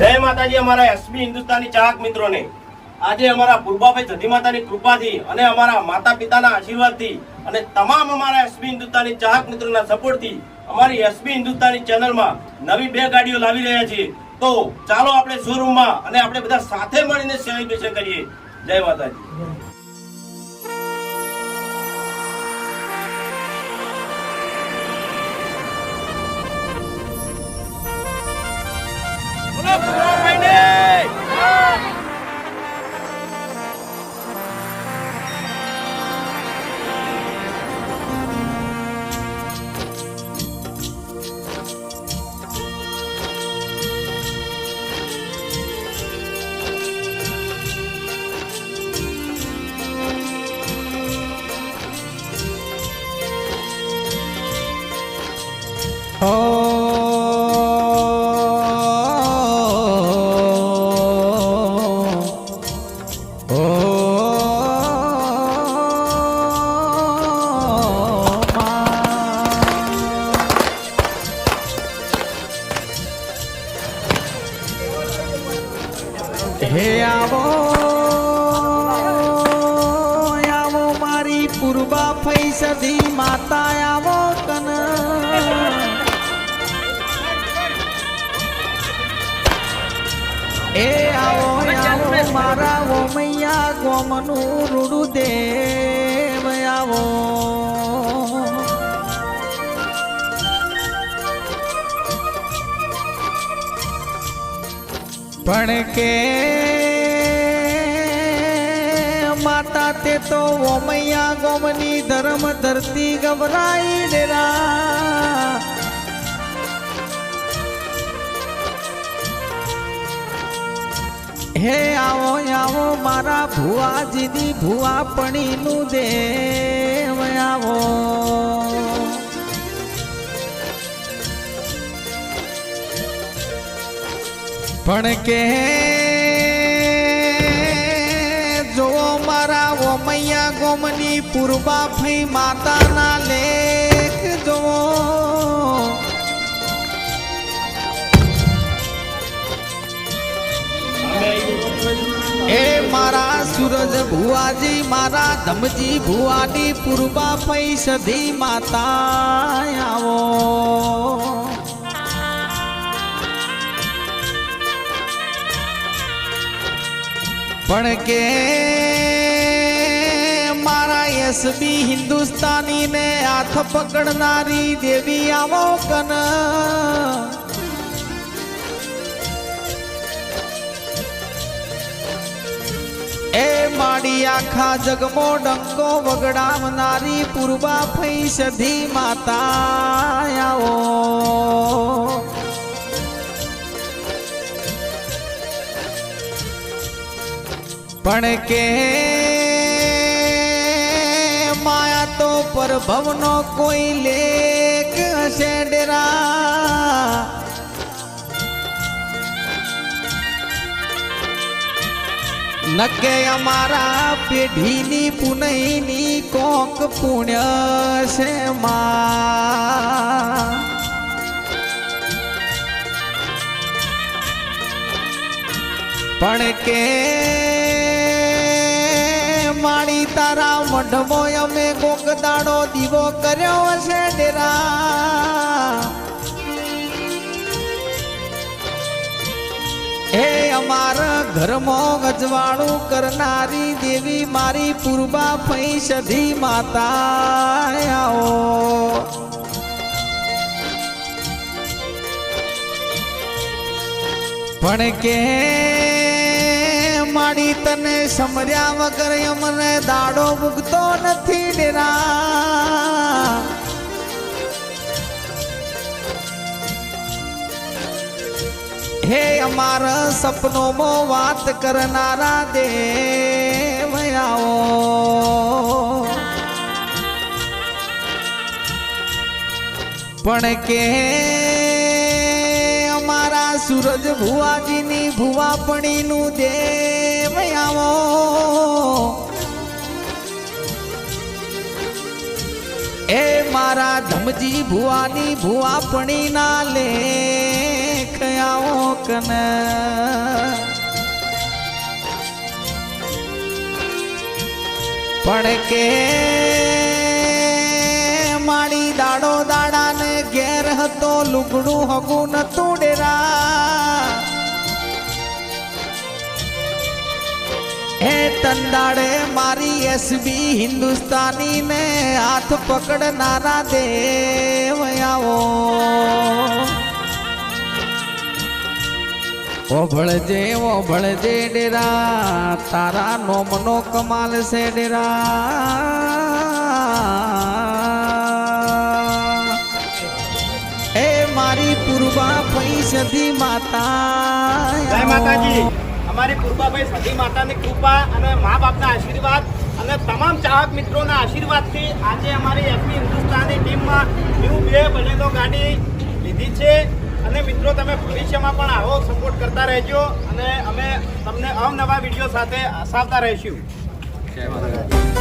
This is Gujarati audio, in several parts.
જય માતાજી અમારા એસબી હિન્દુસ્તાની ચાહક મિત્રોને. આજે અમારા પૂર્વાભાઈ જધી માતાની કૃપાથી અને અમારા માતા પિતાના આશીર્વાદથી અને તમામ અમારા એસબી હિન્દુસ્તાની ચાહક મિત્રોના સપોર્ટથી અમારી એસબી હિન્દુસ્તાની ચેનલમાં નવી બે ગાડીઓ લાવી રહ્યા છીએ. તો ચાલો આપણે શોરૂમમાં અને આપણે બધા સાથે મળીને સેલિબ્રેશન કરીએ. જય માતાજી. પૂર્વા ફૈસદી માતા આવો કન. એ આવો આવો, મારા ઓમૈયા ગોમનું રૂડું દેવ આવો. પણ કે તે ઓમૈયા ગોમની ધર્મ ધરતી ગભરાઈ ડેરા. હે આવો આવો મારા ભુવાજીની ભુવાપણીનું દેવ આવો. પણ કે ઓમૈયા ગોમની પૂર્વા ફઈ માતાના લેખ જો એ મારા સૂરજ ભુવાજી, મારા ધમજી ભુવાની પૂર્વા ફઈ સધી માતા આવો. પણ કે એસબી હિન્દુસ્તાની ને હાથ પકડનારી દેવી આવો કન એ માડી આખા જગમો ડંકો વગડાવનારી પૂર્વા ફઈ સધી માતા પણ કે તો પરભવનો કોઈ લેખ હશે ડેરા નકે અમારા પેઢીની પુનઈની કોક પુણ્ય છે માં પણ કે મઢમો અમે કોક દાડો દીવો કર્યો છે ડેરા. હે અમારા ઘરમાં ગજવાળું કરનારી દેવી મારી પૂર્વા ફઈ સધી માતા આવો. પણ કે માડી તને સમર્યા વગર અમને દાડો મૂકતો નથી ડેરા. હે અમારા સપનોમાં વાત કરનારા દેવ આવો પણ કે અમારા સૂરજ ભુવાજીની ભુવાપણીનું દેવ આવો એ મારા ધમજી ભુવાની ભુવાપણી ના લેખ આવો કન. પણ કે માળી દાડો દાડાને ઘેર હતો, લુગડું હગું નતું ડેરા. હે તંદાડે મારી એસબી હિન્દુસ્તાની ને હાથ પકડનારા દેવ આવો ઓભળજે ઓભળજે ડેરા, તારા નોમનો કમાલ છે ડેરા. એ મારી પૂર્વા પૈસદી માતા જય માતાજી. અમારી પૂર્વાભાઈ સતી માતાની કૃપા અને મા બાપના આશીર્વાદ અને તમામ ચાહક મિત્રોના આશીર્વાદથી આજે અમારી એસપી હિન્દુસ્તાની ટીમમાં ન્યૂ બે બનેલો ગાડી લીધી છે. અને મિત્રો, તમે ભવિષ્યમાં પણ આવો સપોર્ટ કરતા રહેજો અને અમે તમને અવનવા વીડિયો સાથે હસાવતા રહીશું. હો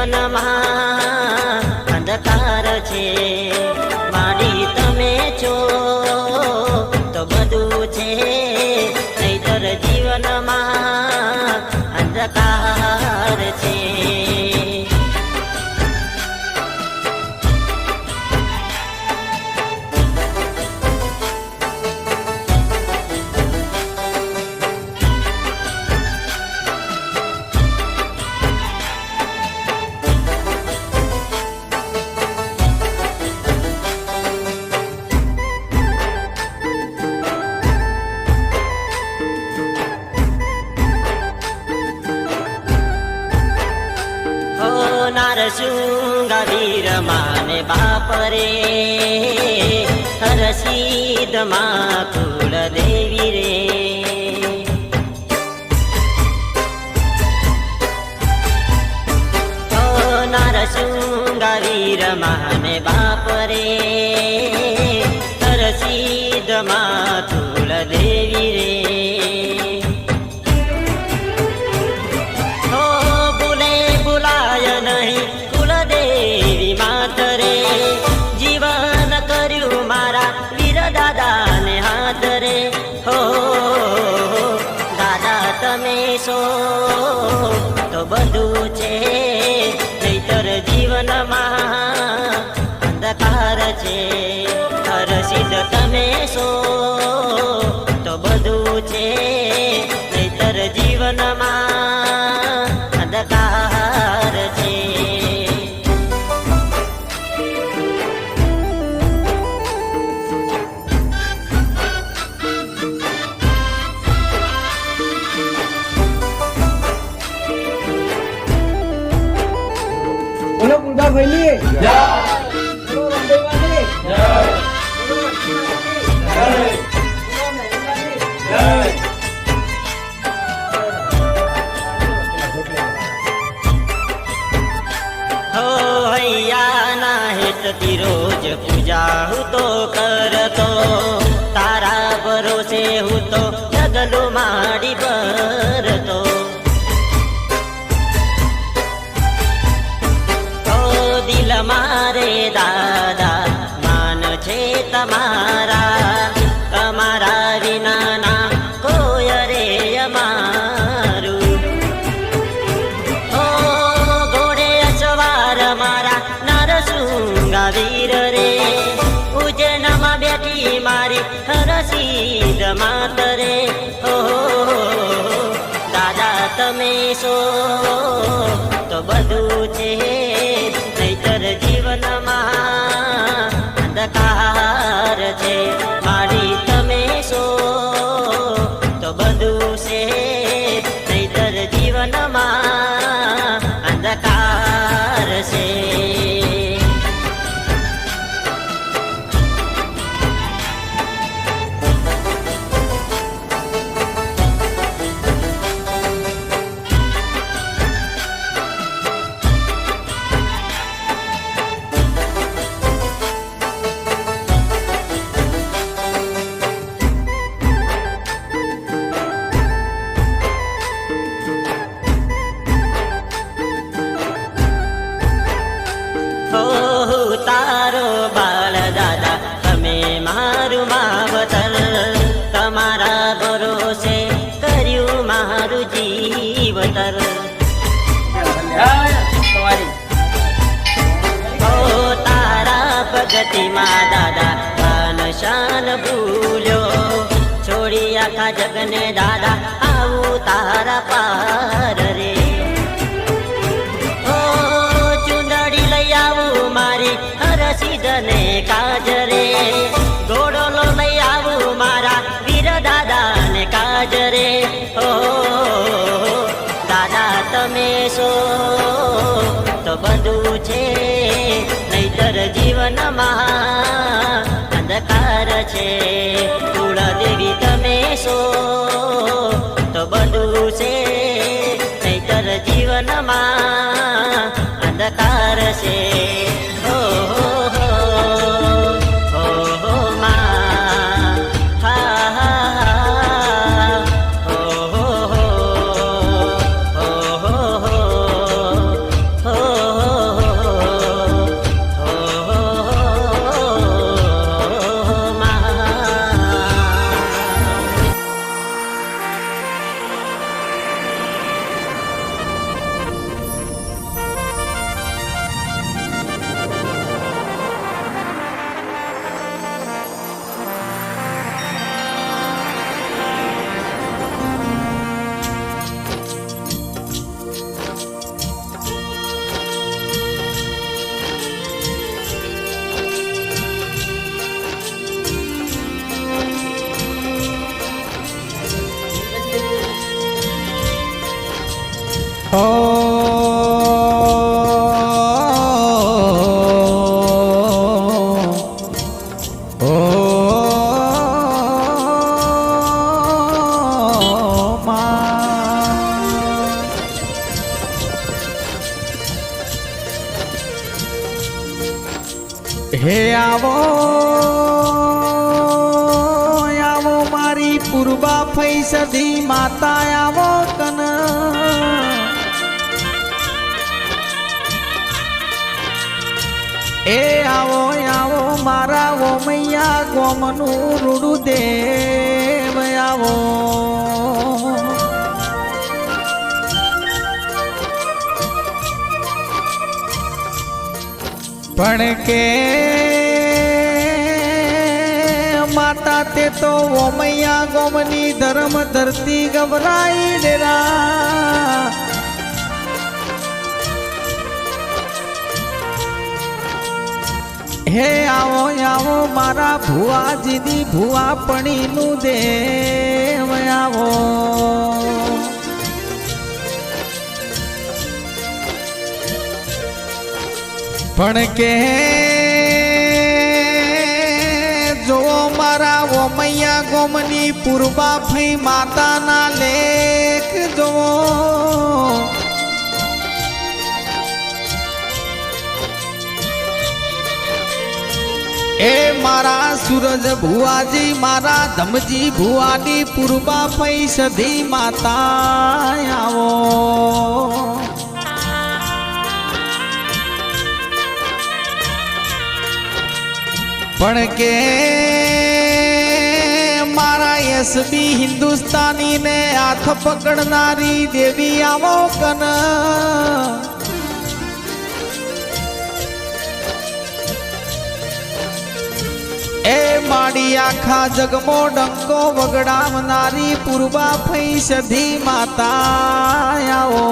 જીવનમાં અંધકાર છે હો નારસુંગા વીર માને બાપરે રસીદ મા કુળ દેવી રે હો નારસુંગા વીર માને બાપરે રસીદ મા કુળ દેવી સો તો બધું છે નહીતર જીવનમાં અંધકાર છે. હર સિદ્ધ તમે સો બોલો કુંડા ભાઈની જય. બોલો રામદેવાની જય. બોલો લક્ષ્મીની જય બોલો જય કરતી રોજ પૂજા હું તો કરતો. તારા ભરોસે હું તો જગલું માડી પર પ્રગતિમાં દાદા આન શાન ભૂલ્યો. છોડી આખા જગને દાદા, આવું તારા પાર રે. ઓ ચુંદડી લઈ આવું મારી હરસિદને કાજરે ઘોડોલો લઈ આવું મારા વીર દાદાને કાજરે ઓ દાદા તમે સો તો બધું છે જીવનમાં અંધકાર છે. કુળદેવી તમે સો તો બધું છે નહીતર જીવનમાં અંધકાર છે ગોમનું રૂડું દેવ આવો. પણ કે માતા તે તો ઓમૈયા ગોમની ધર્મ ધરતી ગભરાઈ ડેરા. હે આવો આવો, મારા ભુવાજીની ભુવા પણીનું દેવ આવો. પણ કે જો મારા ઓમૈયા ગોમની પૂર્વા ફઈ માતાના લેખ જો એ મારા સૂરજ ભુવાજી, મારા ધમજી ભુવાની પૂર્વા પૈસધી માતા આવો. પણ કે મારા એસબી હિન્દુસ્તાની ને હાથ પકડનારી દેવી આવો કન. એ માડી આખા જગમો ડંકો વગડાવનારી પૂર્વા ફૈસધી માતા આવો.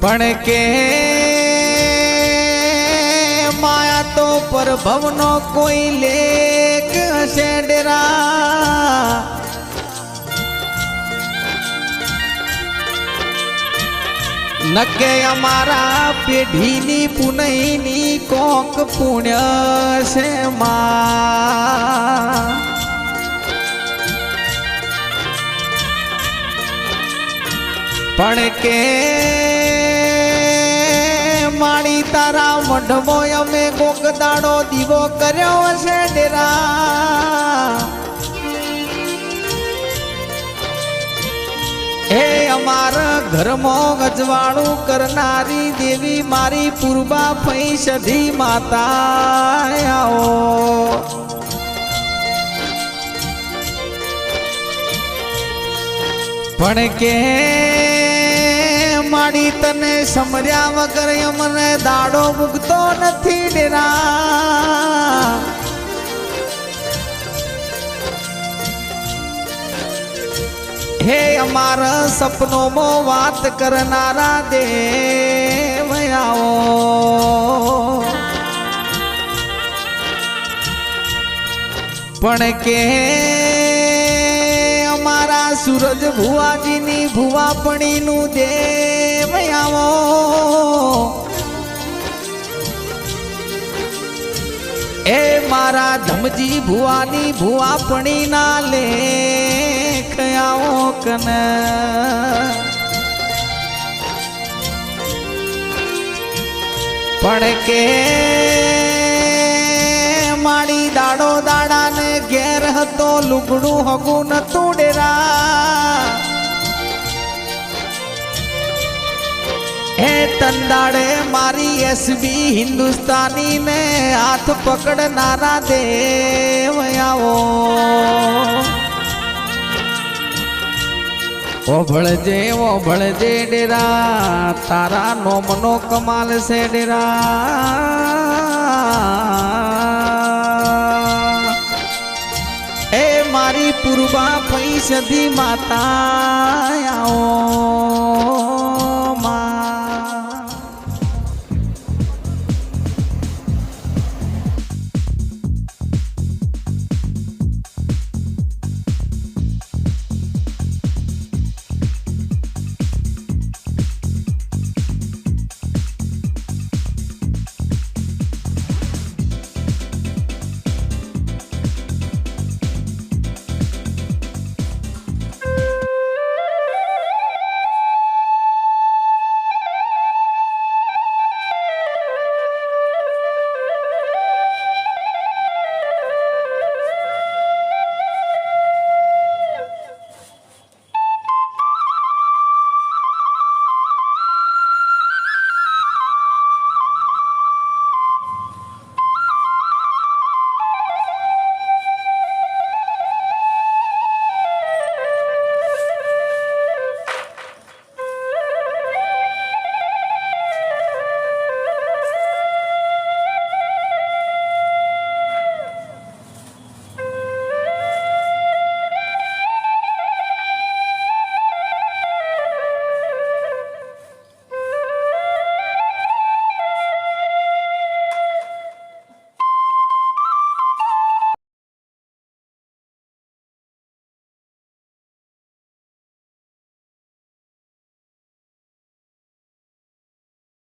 પણ કે માયા તો પરભવનો કોઈ લેખ હશે ડેરા. નકે અમારા પેઢીની પુનઈની કોક પુણ્ય છે માં. પણ કે માણી તારા મઢમો અમે કોક દાડો દીવો કર્યો હશે ડેરા. હે અમારા ઘરમાં ગજવાળું કરનારી દેવી મારી પૂર્વા પૈસધી માતા આવો. પણ કે માડી તને સમર્યા વગર અમને દાડો મૂકતો નથી ડેરા. હે અમારા સપનોમાં વાત કરનારા દેવ આવો. પણ કે અમારા સૂરજ ભુવાજીની ભુવાપણીનું દેવ આવો. એ મારા ધમજી ભુવાની ભુવાપણી ના લેખ આવો કન. પણ કે માડી દાડો દાડાને ઘેર હતો, લુગડું હગું નતું ડેરા. હે તંદાડે મારી એસબી હિન્દુસ્તાની ને હાથ પકડનારા દેવ ઓભળજે ઓભળજે ડેરા તારા નોમનો કમાલ છે ડેરા. એ મારી પૂર્વા પૈસદી માતા આવો.